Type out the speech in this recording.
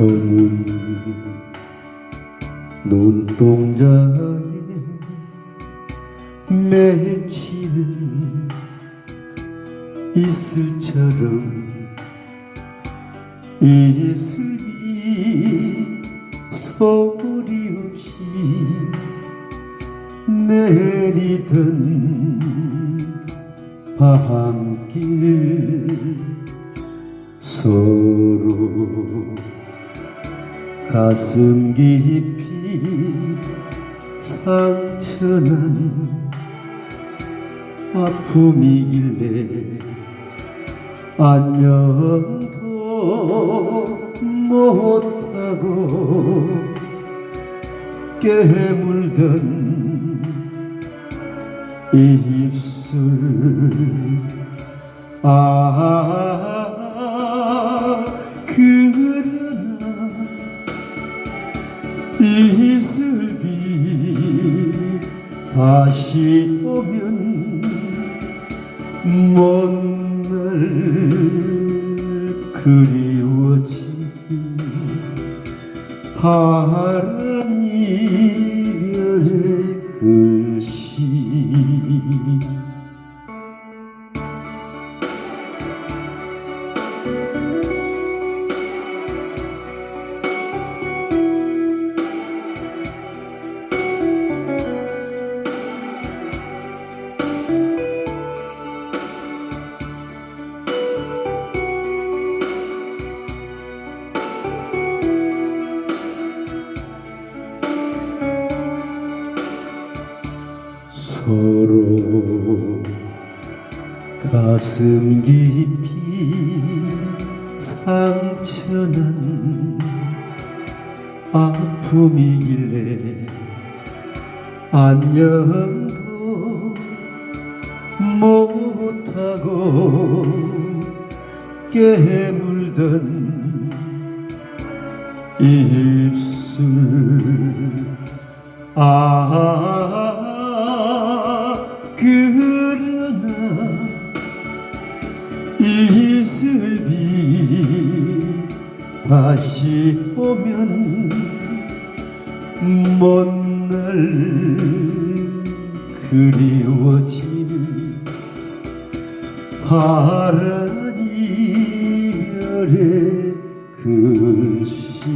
검은 눈동자에 맺히는 이슬처럼 이슬이 소리 없이 내리던 밤길 가슴 깊이 상처난 아픔이길래 안녕도 못하고 깨물던 입술 아 이슬비 다시 오면 먼 날 그리워지 파란 이별의 글씨 서로 가슴 깊이 상처난 아픔이길래 안녕도 못하고 깨물던 입술 아 이슬비 다시 오면 먼 날 그리워지는 파란 이별의 글씨